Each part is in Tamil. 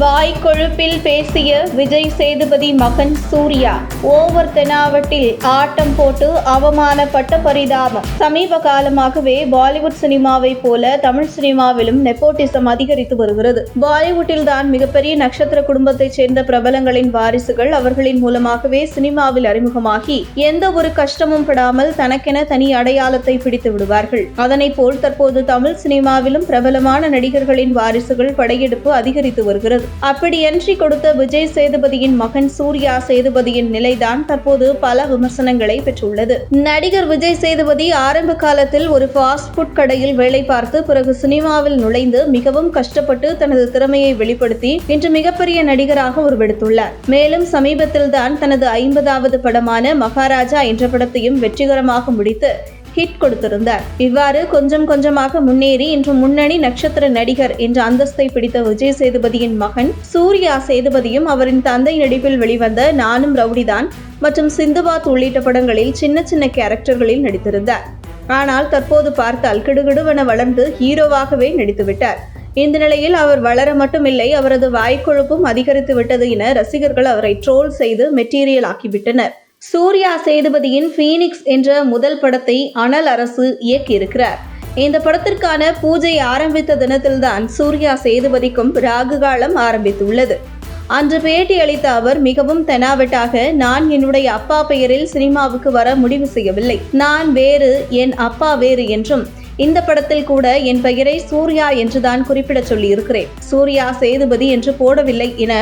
வாய் கொழுப்பில் பேசிய விஜய் சேதுபதி மகன் சூர்யா ஓவர் தெனாவட்டில் ஆட்டம் போட்டு அவமானப்பட்ட பரிதாபம். சமீப காலமாகவே பாலிவுட் சினிமாவை போல தமிழ் சினிமாவிலும் நெப்போட்டிசம் அதிகரித்து வருகிறது. பாலிவுட்டில் தான் மிகப்பெரிய நட்சத்திர குடும்பத்தைச் சேர்ந்த பிரபலங்களின் வாரிசுகள் அவர்களின் மூலமாகவே சினிமாவில் அறிமுகமாகி எந்த ஒரு கஷ்டமும் படாமல் தனக்கென தனி அடையாளத்தை பிடித்து விடுவார்கள். அதனைப் போல் தற்போது தமிழ் சினிமாவிலும் பிரபலமான நடிகர்களின் வாரிசுகள் படையெடுப்பு அதிகரித்து வருகிறது. அப்படியன்றி கொடுத்த விஜய் சேதுபதியின் மகன் சூர்யா சேதுபதியின் நிலைதான் தற்போது பல விமர்சனங்களை பெற்றுள்ளது. நடிகர் விஜய் சேதுபதி ஆரம்ப காலத்தில் ஒரு ஃபாஸ்ட் ஃபுட் கடையில் வேலை பார்த்து பிறகு சினிமாவில் நுழைந்து மிகவும் கஷ்டப்பட்டு தனது திறமையை வெளிப்படுத்தி இன்று மிகப்பெரிய நடிகராக உருவெடுத்துள்ளார். மேலும் சமீபத்தில் தான் தனது ஐம்பதாவது படமான மகாராஜா என்ற படத்தையும் வெற்றிகரமாக முடித்து ஹிட் கொடுத்திருந்தார். இவ்வாறு கொஞ்சம் கொஞ்சமாக முன்னேறி இன்று முன்னணி நட்சத்திர நடிகர் என்ற அந்தஸ்தை பிடித்த விஜய் சேதுபதியின் மகன் சூர்யா சேதுபதியும் அவரின் தந்தை நடிப்பில் வெளிவந்த நானும் ரவுடிதான் மற்றும் சிந்துபாத் உள்ளிட்ட படங்களில் சின்ன சின்ன கேரக்டர்களில் நடித்திருந்தார். ஆனால் தற்போது பார்த்தால் கிடுகிடுவென வளர்ந்து ஹீரோவாகவே நடித்துவிட்டார். இந்த நிலையில் அவர் வளர மட்டுமில்லை அவரது வாய்க்கொழுப்பும் அதிகரித்து விட்டது என ரசிகர்கள் அவரை ட்ரோல் செய்து மெட்டீரியல் ஆக்கிவிட்டனர். சூர்யா சேதுபதியின் ஃபீனிக்ஸ் என்ற முதல் படத்தை அனல் அரசு இயக்கியிருக்கிறார். இந்த படத்திற்கான பூஜை ஆரம்பித்த தினத்தில்தான் சூர்யா சேதுபதிக்கும் ராகு காலம் ஆரம்பித்துள்ளது. அன்று பேட்டி அளித்த அவர் மிகவும் தெனாவெட்டாக நான் என்னுடைய அப்பா பெயரில் சினிமாவுக்கு வர முடிவு செய்யவில்லை. நான் வேறு என் அப்பா வேறு என்றும். இந்த படத்தில் கூட என் பெயரை சூர்யா என்றுதான் குறிப்பிடச் சொல்லியிருக்கிறேன். சூர்யா சேதுபதி என்று போடவில்லை என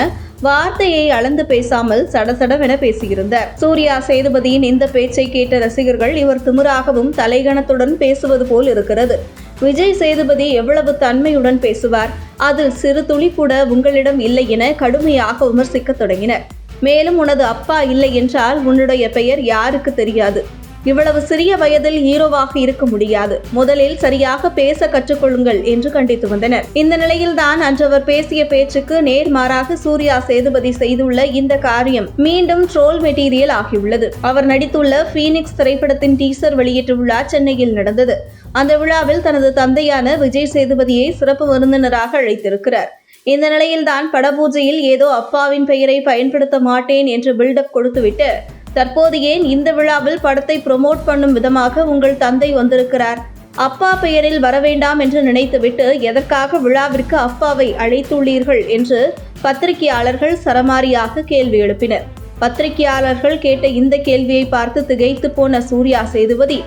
வார்த்தையை அளந்து பேசாமல் சடசடவென பேசியிருந்தார். சூர்யா சேதுபதியின் இந்த பேச்சை கேட்ட ரசிகர்கள் இவர் திமிராகவும் தலைகணத்துடன் பேசுவது போல் இருக்கிறது. விஜய் சேதுபதி எவ்வளவு தன்மையுடன் பேசுவார் அதில் சிறு துளி கூட உங்களிடம் இல்லை என கடுமையாக விமர்சிக்க தொடங்கினர். மேலும் உனது அப்பா இல்லை என்றால் உன்னுடைய பெயர் யாருக்கு தெரியாது? இவ்வளவு சிறிய வயதில் ஹீரோவாக இருக்க முடியாது. முதலில் சரியாக பேச கற்றுக்கொள்ளுங்கள் என்று கண்டித்து வந்தனர். இந்த நிலையில்தான் தான் அன்றவர் பேசிய பேச்சுக்கு நேர்மாறாக சூர்யா சேதுபதி செய்துள்ள இந்த காரியம் மீண்டும் ட்ரோல் மெட்டீரியல் ஆகியுள்ளது. அவர் நடித்துள்ள ஃபீனிக்ஸ் திரைப்படத்தின் டீசர் வெளியீட்டு விழா சென்னையில் நடந்தது. அந்த விழாவில் தனது தந்தையான விஜய் சேதுபதியை சிறப்பு விருந்தினராக அழைத்திருக்கிறார். இந்த நிலையில்தான் படபூஜையில் ஏதோ அப்பாவின் பெயரை பயன்படுத்த மாட்டேன் என்று பில்டப் கொடுத்துவிட்டு தற்போது ஏன் இந்த விழாவில் படத்தை ப்ரொமோட் பண்ணும் விதமாக உங்கள் தந்தை வந்திருக்கிறார்? அப்பா பெயரில் வரவேண்டாம் என்று நினைத்துவிட்டு எதற்காக விழாவிற்கு அப்பாவை அழைத்துள்ளீர்கள் என்று பத்திரிகையாளர்கள் சரமாரியாக கேள்வி எழுப்பினர். பத்திரிகையாளர்கள் கேட்ட இந்த கேள்வியை பார்த்து திகைத்து போன சூர்யா சேதுபதி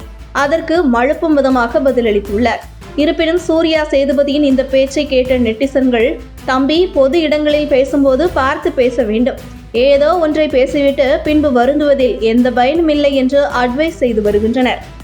அதற்கு மழுப்பும் விதமாக பதிலளித்துள்ளார். இருப்பினும் சூர்யா சேதுபதியின் இந்த பேச்சை கேட்ட நெட்டிசன்கள் தம்பி பொது இடங்களில் பேசும்போது பார்த்து பேச வேண்டும். ஏதோ ஒன்றை பேசிவிட்டு பின்பு வருந்துவதில் எந்த பயனும் இல்லை என்று அட்வைஸ் செய்து வருகின்றனர்.